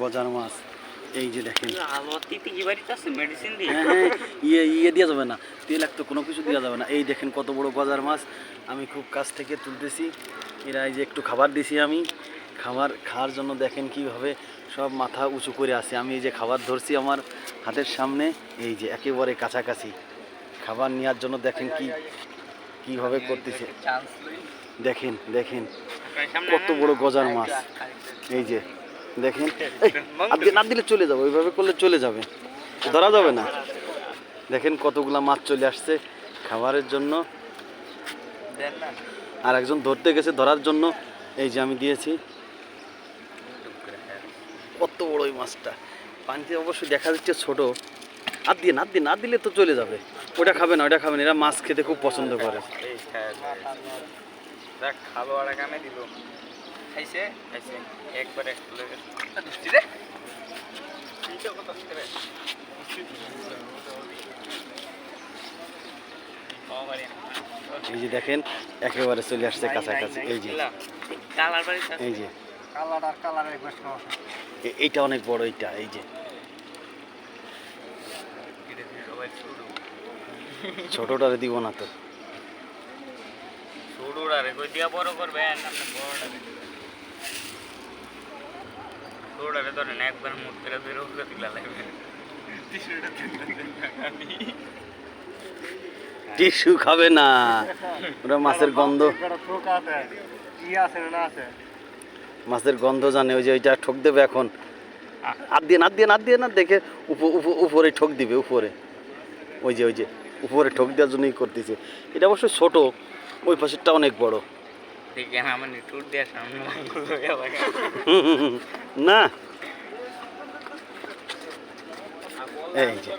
গজার মাছ। এই যে দেখেন। হ্যাঁ হ্যাঁ ইয়ে ইয়ে দেওয়া যাবে না। তেল একটা কোনো কিছু দেওয়া যাবে না। এই দেখেন কত বড় গজার মাছ। আমি খুব কাছ থেকে তুলতেছি। এরা এই যে একটু খাবার দিছি আমি। খাবার খাওয়ার জন্য দেখেন কীভাবে সব মাথা উঁচু করে আছে। আমি এই যে খাবার ধরছি আমার হাতের সামনে। এই যে একেবারে কাছাকাছি। খাবার নেওয়ার জন্য দেখেন কি কীভাবে করতেছে। দেখেন দেখেন। কত বড় গজার মাছ। এই যে। দেখেন। দিয়ে- না দিলে চলে যাবে, ওইভাবে করলে চলে যাবে। ধরা যাবে না। দেখেন কতগুলা মাছ চলে আসছে খাবারের জন্য। আর একজন ধরতে গেছে ধরার জন্য। এই যে আমি দিয়েছি। কত বড় ওই মাছটা। পানিতে অবশ্যই দেখা যাচ্ছে ছোট। আর দিয়ে না দিয়ে না দিলে তো চলে যাবে। ওটা খাবে না ওটা খাবে না। এরা মাছ খেতে খুব পছন্দ করে। খাইছে খাইছে। একবারে রে এই যে দেখেন একেবারে চলে আসছে কাছাকাছি। এই যে। এই যে। এইটা অনেক বড় এইটা এই যে। ছোটটারে দিব না তো। ছোটটারে কই দিয়া বড় করবেন? আপনি বড়টারে টিস্যু খাবে না। ওরা মাছের গন্ধ মাছের গন্ধ জানে, ওই যে ওইটা ঠক দেবে এখন। আর দিয়ে না দিয়ে না দিয়ে না দেখে উপ- উপ- উপরে ঠক দিবে, উপরে। ওই যে ওই যে, উপরে ঠক দেওয়ার জন্যই করতেছে। এটা অবশ্য ছোট, ওই পাশেরটা অনেক বড়। দেখে আমার টুট দেওয়ার সামনে লাগে না এই যে